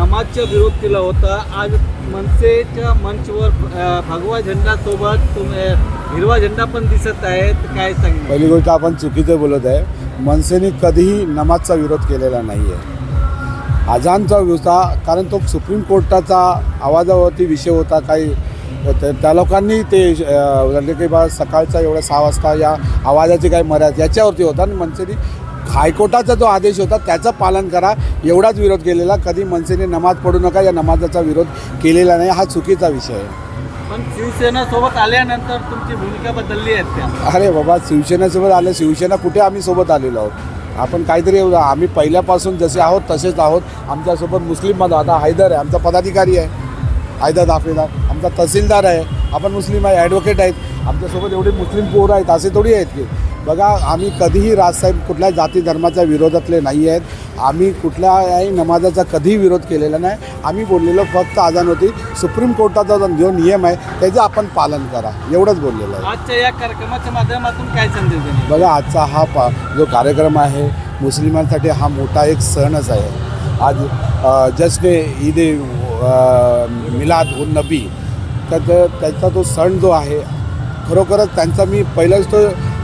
नमाजचा विरोध केला होता. आज मनसेच्या मंचवर भगवा झेंडा सोबत हिरवा झेंडा पण दिसत आहे काय सांग पहिली गोष्ट आपण चुकीचं बोलत आहे. मनसेने कधीही नमाजचा विरोध केलेला नाही आहे अजानचा होता कारण तो सुप्रीम कोर्टाचा आवाजावरती विषय होता काही. त्या त्या लोकांनी ते काही म्हणजे बा सकाळचा एवढा सहा वाजता या आवाजाची काही मर्यादा याच्यावरती होता आणि मनसेने हायकोर्टाचा जो आदेश होता त्याचं पालन करा. एवढाच विरोध केलेला. कधी मनसेने नमाज पडू नका. या नमाजाचा विरोध केलेला नाही. हा चुकीचा विषय आहे. पण शिवसेना सोबत आल्यानंतर तुमची भूमिका बदलली आहे अरे बाबा शिवसेनेसोबत आलं. शिवसेना कुठे आम्ही सोबत आलेलो आहोत? आपण काहीतरी आम्ही पहिल्यापासून जसे आहोत तसेच आहोत. आमच्यासोबत मुस्लिम बांधव आता हैदर आहे. आमचा पदाधिकारी आहे. हैदर दाफेदार. आमचा तहसीलदार आहे. आपण मुस्लिम आहे ॲडव्होकेट आहेत. आमच्यासोबत एवढे मुस्लिम पोरं आहेत. असे थोडी आहेत की. बघा आम्ही कधीही राजसाहेब कुठल्या जाती धर्माच्या विरोधातले नाही आहेत. आम्ही कुठल्याही नमाजाचा कधीही विरोध केलेला नाही. आम्ही बोललेलो फक्त आजान होती. सुप्रीम कोर्टाचा जो जो नियम आहे त्याचं आपण पालन करा. एवढंच बोललेलं आहे. आजच्या या कार्यक्रमाच्या माध्यमातून काय संदेश बघा आजचा हा पा जो कार्यक्रम आहे मुस्लिमांसाठी हा मोठा एक सणच आहे. आज जस्ट ईद मिलाद उन नबी. तर त्याचा तो सण जो आहे खरोखरच त्यांचा मी पहिलाच तो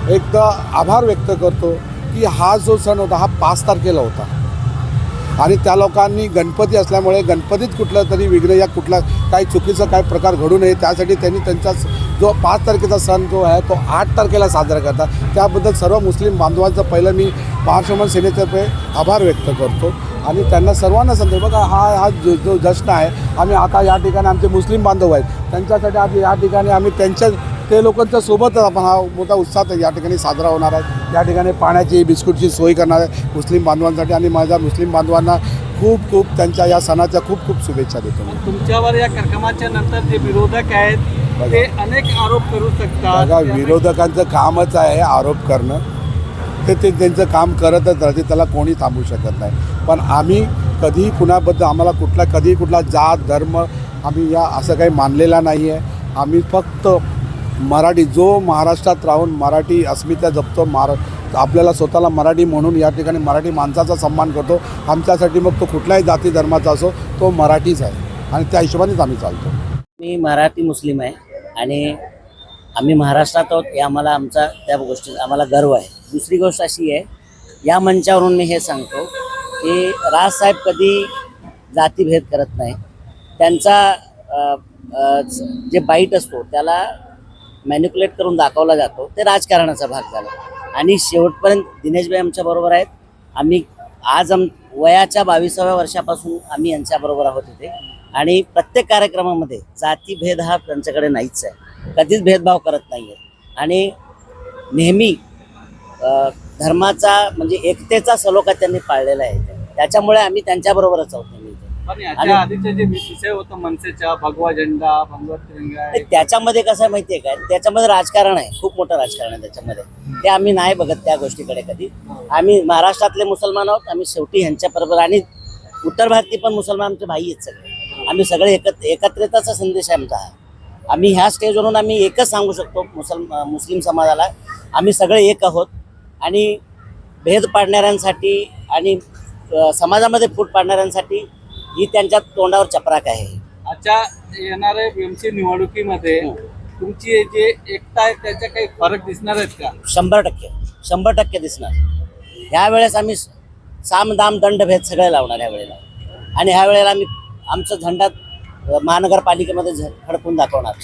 एक तर आभार व्यक्त करतो की हा जो सण होता हा पाच तारखेला होता. आणि त्या लोकांनी गणपती असल्यामुळे गणपतीत कुठलं तरी विघ्न या कुठला काही चुकीचा काय प्रकार घडू नये त्यासाठी त्यांनी त्यांचा जो पाच तारखेचा सण जो आहे तो आठ तारखेला साजरा करतात. त्याबद्दल सर्व मुस्लिम बांधवांचं पहिलं मी महाराष्ट्रमन सेनेतर्फे आभार व्यक्त करतो. आणि त्यांना सर्वांना सांगतो बघा हा हा जो जो जश्न आहे आम्ही आता या ठिकाणी आमचे मुस्लिम बांधव आहेत. त्यांच्यासाठी आज या ठिकाणी आम्ही त्यांच्या ते लोकांच्या सोबतच आपण हा मोठा उत्साह या ठिकाणी साजरा होणार आहे. या ठिकाणी पाण्याची बिस्कुटची सोय करणार आहे मुस्लिम बांधवांसाठी आणि माझ्या मुस्लिम बांधवांना खूप खूप त्यांच्या या सणाच्या खूप खूप शुभेच्छा देतो तुमच्यावर या कार्यक्रमाच्या नंतर जे विरोधक आहेत ते अनेक आरोप करू शकतात. बघा विरोधकांचं कामच आहे आरोप करणं. ते ते त्यांचं काम करतच राहते त्याला कोणी थांबू शकत नाही. पण आम्ही कधीही कुणाबद्दल आम्हाला कुठला कधीही कुठला जात धर्म आम्ही या असं काही मानलेला नाही आहे आम्ही फक्त मराठी जो महाराष्ट्रात राहून मराठी अस्मिता जपतो महारा आपल्याला स्वतःला मराठी म्हणून या ठिकाणी मराठी माणसाचा सन्मान करतो. आमच्यासाठी मग तो कुठल्याही जाती धर्माचा असो तो मराठीच आहे. आणि त्या हिशोबानेच आम्ही चालतो. मी मराठी मुस्लिम आहे आणि आम्ही महाराष्ट्रात आहोत हे आम्हाला आमचा त्या गोष्टी आम्हाला गर्व आहे. दुसरी गोष्ट अशी आहे या मंचावरून मी हे सांगतो की राजसाहेब कधी जातीभेद करत नाही त्यांचा जे बाईट असतो त्याला मॅन्युक्युलेट करून दाखवला जातो. ते राजकारणाचा भाग झाला. आणि शेवटपर्यंत दिनेशभाई आमच्या बरोबर आहेत. आम्ही आज आम वयाच्या बावीसाव्या वर्षापासून आम्ही यांच्याबरोबर आहोत इथे. आणि प्रत्येक कार्यक्रमामध्ये जातीभेद हा त्यांच्याकडे नाहीच आहे. कधीच भेदभाव करत नाही आहे आणि नेहमी धर्माचा म्हणजे एकतेचा सलोखा त्यांनी पाळलेला आहे. त्याच्यामुळे आम्ही त्यांच्याबरोबरच आहोत. पण याच्या आधीचे जे विषय होता मनसेचा भगवा झेंडा भगवा तिरंगा त्याच्यामध्ये कसं आहे माहितीये काय त्याच्यामध्ये राजकारण आहे. खूप मोठं राजकारण आहे त्याच्यामध्ये. ते आम्ही नाही बघत त्या गोष्टीकडे कधी. आम्ही महाराष्ट्रातले मुसलमान आहोत. आम्ही शेवटी ह्यांच्या बरोबर आणि उत्तर भारतीय पण मुसलमान आमचे भाई आहेत सगळे. आम्ही सगळे एकत्र एकत्रिताचा संदेश आहे आमचा हा. आम्ही ह्या स्टेजवरून आम्ही एकच सांगू शकतो मुसल मुस्लिम समाजाला. आम्ही सगळे एक आहोत. आणि भेद पाडणाऱ्यांसाठी आणि अ, समाजामध्ये फूट पाडणाऱ्यांसाठी ही त्यांच्या तोंडावर चपराक आहे. आजच्या येणाऱ्या एमसी निवडणुकीमध्ये हं. तुमची जे एकता आहे त्याच्या काही फरक दिसणार आहेत का? शंभर टक्के शंभर टक्के दिसणार. ह्या वेळेस आम्ही साम दाम दंड भेद सगळे लावणार ह्या वेळेला आणि ह्या वेळेला आम्ही आमचा झंडा महानगरपालिकेमध्ये झ- फडकून दाखवणार.